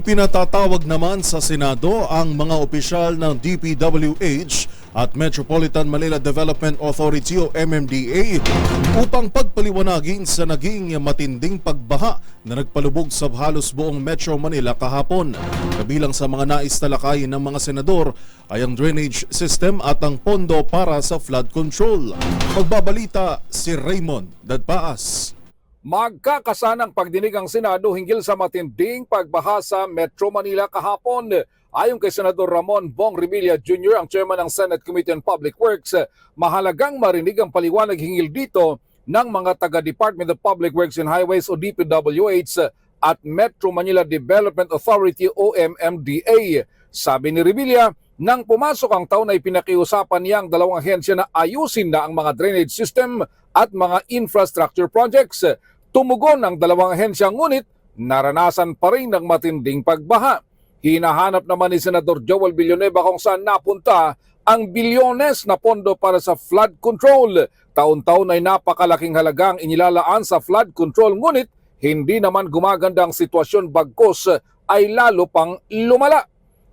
Ipinatatawag naman sa Senado ang mga opisyal ng DPWH at Metropolitan Manila Development Authority o MMDA upang pagpaliwanagin sa naging matinding pagbaha na nagpalubog sa halos buong Metro Manila kahapon. Kabilang sa mga nais talakayin ng mga senador ay ang drainage system at ang pondo para sa flood control. Magbabalita si Raymond Dadpaas. Magkakasanang pagdinig ang Senado hinggil sa matinding pagbaha sa Metro Manila kahapon. Ayon kay Senador Ramon Bong Revilla Jr., ang chairman ng Senate Committee on Public Works, mahalagang marinig ang paliwanag hinggil dito ng mga taga-Department of Public Works and Highways o DPWH at Metro Manila Development Authority o MMDA. Sabi ni Revilla, nang pumasok ang taon ay pinakiusapan niya ang dalawang ahensya na ayusin na ang mga drainage system at mga infrastructure projects. Tumugon ang dalawang ahensya ngunit naranasan pa rin ng matinding pagbaha. Hinahanap naman ni Senador Joel Villanueva kung saan napunta ang bilyones na pondo para sa flood control. Taon-taon ay napakalaking halagang inilalaan sa flood control ngunit hindi naman gumaganda ang sitwasyon bagkos ay lalo pang lumala.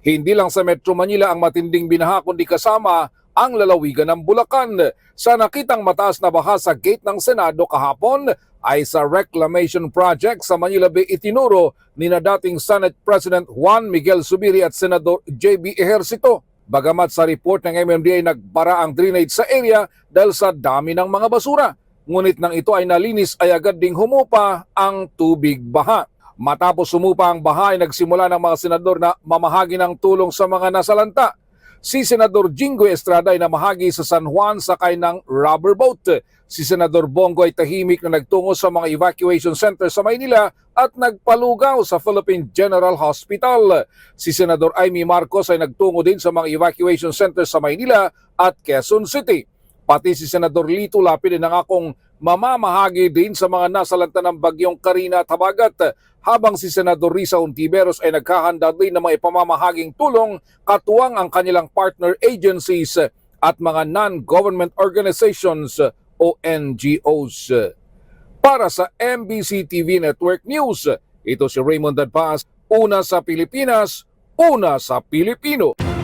Hindi lang sa Metro Manila ang matinding binaha kundi kasama ang lalawigan ng Bulacan. Sa nakitang mataas na baha sa gate ng Senado kahapon ay sa reclamation project sa Manila Bay itinuro ni na dating Senate President Juan Miguel Subiri at Senador JB Ejercito. Bagamat sa report ng MMDA nagbara ang drainage sa area dahil sa dami ng mga basura. Ngunit nang ito ay nalinis ay agad ding humupa ang tubig baha. Matapos sumupa ang baha nagsimula ng mga senador na mamahagi ng tulong sa mga nasalanta. Si Senador Jingo Estrada ay namahagi sa San Juan sakay ng rubber boat. Si Senador Bongo ay tahimik na nagtungo sa mga evacuation center sa Maynila at nagpalugaw sa Philippine General Hospital. Si Senador Amy Marcos ay nagtungo din sa mga evacuation center sa Maynila at Quezon City. Pati si Senador Lito Lapid ay nangakong mamamahagi din sa mga nasalanta ng bagyong Karina at Habagat habang si Senador Risa Untiveros ay naghahanda din ng mga ipamamahaging tulong katuwang ang kanilang partner agencies at mga non-government organizations o NGOs. Para sa MBC TV Network News, ito si Raymond Dadpas, una sa Pilipinas, una sa Pilipino.